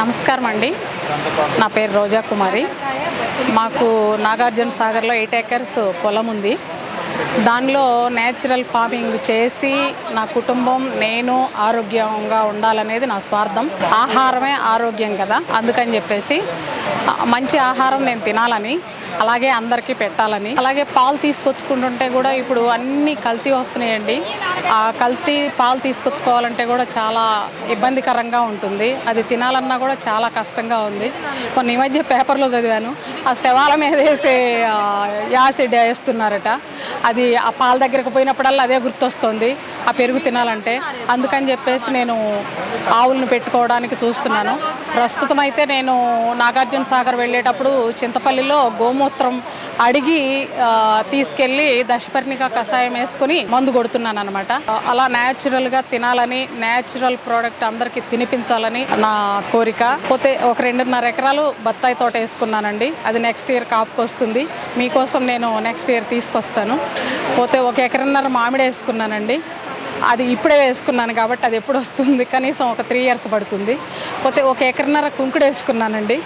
నమస్కారం అండి. నా పేరు రోజా కుమారి. మాకు నాగార్జున సాగర్లో ఎయిట్ ఏకర్స్ పొలం ఉంది. దానిలో నేచురల్ ఫార్మింగ్ చేసి నా కుటుంబం నేను ఆరోగ్యంగా ఉండాలనేది నా స్వార్థం. ఆహారమే ఆరోగ్యం కదా అందుకని చెప్పేసి మంచి ఆహారం నేను తినాలని అలాగే అందరికీ పెట్టాలని అలాగే పాలు తీసుకొచ్చుకుంటుంటే కూడా ఇప్పుడు అన్నీ కల్తీ వస్తున్నాయండి. ఆ కల్తీ పాలు తీసుకొచ్చుకోవాలంటే కూడా చాలా ఇబ్బందికరంగా ఉంటుంది. అది తినాలన్నా కూడా చాలా కష్టంగా ఉంది. కొన్ని ఈ మధ్య పేపర్లో చదివాను. ఆ శవాల మీద వేసే యాసిడ్ వేస్తున్నారట. అది ఆ పాల దగ్గరకు పోయినప్పుడల్లా అదే గుర్తొస్తుంది. ఆ పెరుగు తినాలంటే. అందుకని చెప్పేసి నేను ఆవులను పెట్టుకోవడానికి చూస్తున్నాను. ప్రస్తుతం అయితే నేను నాగార్జున సాగర్ వెళ్ళేటప్పుడు చింతపల్లిలో గోమూత్రం అడిగి తీసుకెళ్ళి దశపర్ణిక కషాయం వేసుకుని మందు కొడుతున్నాను అనమాట అలా న్యాచురల్గా తినాలని న్యాచురల్ ప్రోడక్ట్ అందరికీ తినిపించాలని నా కోరిక. పోతే ఒక రెండున్నర ఎకరాలు బత్తాయి తోట వేసుకున్నానండి. అది నెక్స్ట్ ఇయర్ కాపుకొస్తుంది మీకోసం నేను నెక్స్ట్ ఇయర్ తీసుకొస్తాను. పోతే ఒక ఎకరన్నర మామిడి వేసుకున్నానండి. అది ఇప్పుడే వేసుకున్నాను కాబట్టి అది ఎప్పుడు వస్తుంది? కనీసం ఒక త్రీ ఇయర్స్ పడుతుంది. పోతే ఒక ఎకరన్నర కుంకుడు వేసుకున్నానండి.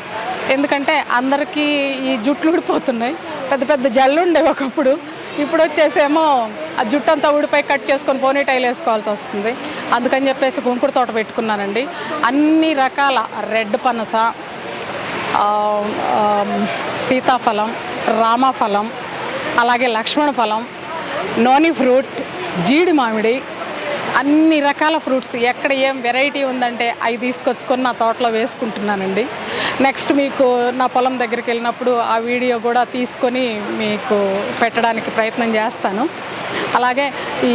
ఎందుకంటే అందరికీ ఈ జుట్లు ఊడిపోతున్నాయి. పెద్ద పెద్ద జల్లు ఒకప్పుడు. ఇప్పుడు వచ్చేసేమో ఆ జుట్టు అంతా ఊడిపై కట్ చేసుకొని పోనీ టైల్ వేసుకోవాల్సి వస్తుంది. అందుకని చెప్పేసి గుంకుడు తోట పెట్టుకున్నానండి. అన్ని రకాల రెడ్ పనస సీతాఫలం రామఫలం అలాగే లక్ష్మణ ఫలం నోని ఫ్రూట్ జీడి మామిడి అన్ని రకాల ఫ్రూట్స్ ఎక్కడ ఏం వెరైటీ ఉందంటే అవి తీసుకొచ్చుకొని నా తోటలో వేసుకుంటున్నానండి. నెక్స్ట్ మీకు నా పొలం దగ్గరికి వెళ్ళినప్పుడు ఆ వీడియో కూడా తీసుకొని మీకు పెట్టడానికి ప్రయత్నం చేస్తాను. అలాగే ఈ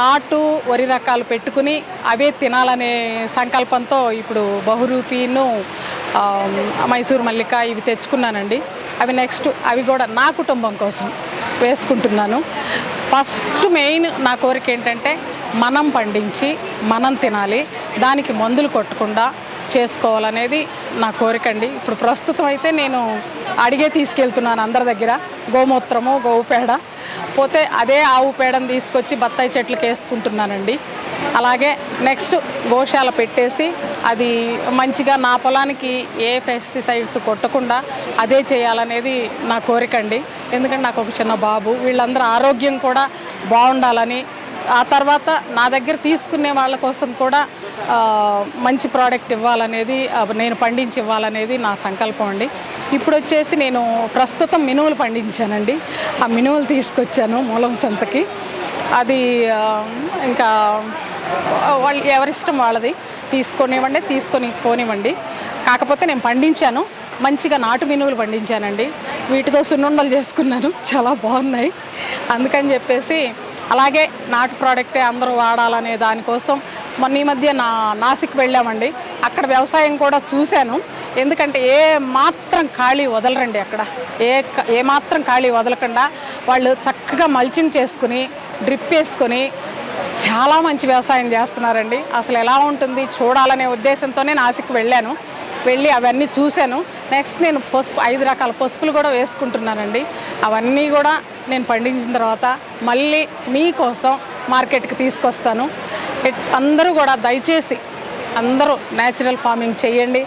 నాటు వరి రకాలు పెట్టుకుని అవే తినాలనే సంకల్పంతో ఇప్పుడు బహురూపీను మైసూర్ మల్లిక ఇవి తెచ్చుకున్నానండి. అవి నెక్స్ట్ అవి కూడా నా కుటుంబం కోసం వేసుకుంటున్నాను. ఫస్ట్ మెయిన్ నా కోరిక ఏంటంటే మనం పండించి మనం తినాలి. దానికి మందులు కొట్టకుండా చేసుకోవాలనేది నా కోరిక అండి. ఇప్పుడు ప్రస్తుతం అయితే నేను అడిగే తీసుకెళ్తున్నాను అందరి దగ్గర. గోమూత్రము గోవు పేడ పోతే అదే ఆవు పేడను తీసుకొచ్చి బత్తాయి చెట్లకు వేసుకుంటున్నానండి. అలాగే నెక్స్ట్ గోశాల పెట్టేసి అది మంచిగా నా పొలానికి ఏ పెస్టిసైడ్స్ కొట్టకుండా అదే చేయాలనేది నా కోరిక అండి. ఎందుకంటే నాకు ఒక చిన్న బాబు. వీళ్ళందరూ ఆరోగ్యం కూడా బాగుండాలని ఆ తర్వాత నా దగ్గర తీసుకునే వాళ్ళ కోసం కూడా మంచి ప్రోడక్ట్ ఇవ్వాలనేది నేను పండించి ఇవ్వాలనేది నా సంకల్పం అండి. ఇప్పుడు వచ్చేసి నేను ప్రస్తుతం మినువులు పండించానండి. ఆ మినువులు తీసుకొచ్చాను మూలం సంతకి. అది ఇంకా వాళ్ళు ఎవరిష్టం వాళ్ళది. తీసుకొనివ్వండి తీసుకొని పోనివ్వండి. కాకపోతే నేను పండించాను. మంచిగా నాటు మినువులు పండించానండి. వీటితో సున్నుండలు చేసుకున్నాను. చాలా బాగున్నాయి. అందుకని చెప్పేసి అలాగే నాటు ప్రోడక్టే అందరూ వాడాలనే దానికోసం మొన్న ఈ మధ్య నా నాసిక్ వెళ్ళామండి. అక్కడ వ్యవసాయం కూడా చూశాను. ఎందుకంటే ఏ మాత్రం ఖాళీ వదలరండి అక్కడ. ఏ ఏ మాత్రం ఖాళీ వదలకుండా వాళ్ళు చక్కగా మల్చింగ్ చేసుకుని డ్రిప్ వేసుకొని చాలా మంచి వ్యవసాయం చేస్తున్నారండి. అసలు ఎలా ఉంటుంది చూడాలనే ఉద్దేశంతోనే నాసిక్ వెళ్ళాను. వెళ్ళి అవన్నీ చూశాను. నెక్స్ట్ నేను పసుపు ఐదు రకాల పసుపులు కూడా వేసుకుంటున్నానండి. అవన్నీ కూడా నేను పండించిన తర్వాత మళ్ళీ మీకోసం మార్కెట్కి తీసుకొస్తాను. అందరూ కూడా దయచేసి అందరూ న్యాచురల్ ఫార్మింగ్ చేయండి.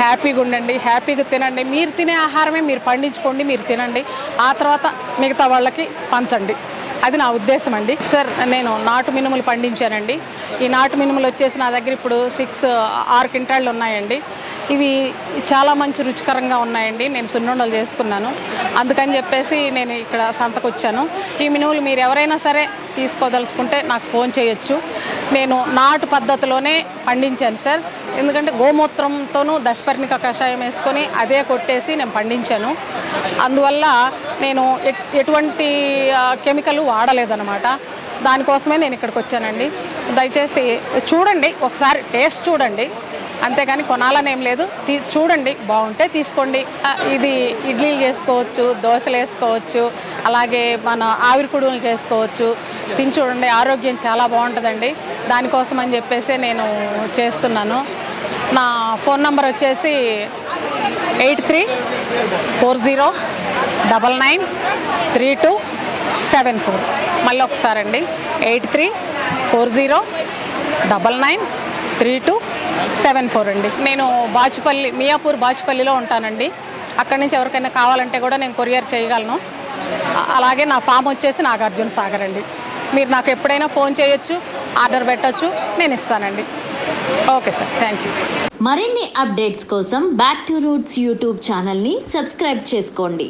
హ్యాపీగా ఉండండి. హ్యాపీగా తినండి. మీరు తినే ఆహారమే మీరు పండించుకోండి మీరు తినండి. ఆ తర్వాత మిగతా వాళ్ళకి పంచండి. అది నా ఉద్దేశం అండి. సార్ నేను నాటు మినుములు పండించానండి. ఈ నాటు మినుములు వచ్చేసి నా దగ్గర ఇప్పుడు సిక్స్ ఆరు క్వింటాళ్ళు ఉన్నాయండి. ఇవి చాలా మంచి రుచికరంగా ఉన్నాయండి. నేను సున్నుండలు చేసుకున్నాను. అందుకని చెప్పేసి నేను ఇక్కడ సంతకు వచ్చాను ఈ మినువులు మీరు ఎవరైనా సరే తీసుకోదలుచుకుంటే నాకు ఫోన్ చేయొచ్చు. నేను నాటు పద్ధతిలోనే పండించాను సార్. ఎందుకంటే గోమూత్రంతోనూ దశపర్ణిక కషాయం వేసుకొని అదే కొట్టేసి నేను పండించాను. అందువల్ల నేను ఎటువంటి కెమికల్ వాడలేదన్నమాట. దానికోసమే నేను ఇక్కడికి వచ్చానండి. దయచేసి చూడండి. ఒకసారి టేస్ట్ చూడండి. అంతేగాని కొనాలని ఏం లేదు. తీ చూడండి బాగుంటే తీసుకోండి. ఇది ఇడ్లీలు చేసుకోవచ్చు దోశలు వేసుకోవచ్చు అలాగే మన ఆవిరి కుడుములు చేసుకోవచ్చు. తిని చూడండి ఆరోగ్యం చాలా బాగుంటుందండి. దానికోసం అని చెప్పేసి నేను చేస్తున్నాను. నా ఫోన్ నంబర్ వచ్చేసి eight three four zero double nine three two seven four. మళ్ళీ ఒకసారి అండి eight three four zero double nine three two seven four అండి. నేను బాచుపల్లి మియాపూర్ బాచుపల్లిలో ఉంటానండి. అక్కడి నుంచి ఎవరికైనా కావాలంటే కూడా నేను కొరియర్ చేయగలను. అలాగే నా ఫామ్ వచ్చేసి నాగార్జున సాగర్ అండి. మీరు నాకు ఎప్పుడైనా ఫోన్ చేయొచ్చు ఆర్డర్ పెట్టొచ్చు నేను ఇస్తానండి. Okay sir thank you. మరిన్ని అప్డేట్స్ కోసం బ్యాక్ టు రూట్స్ యూట్యూబ్ ఛానల్ని సబ్స్క్రైబ్ చేసుకోండి.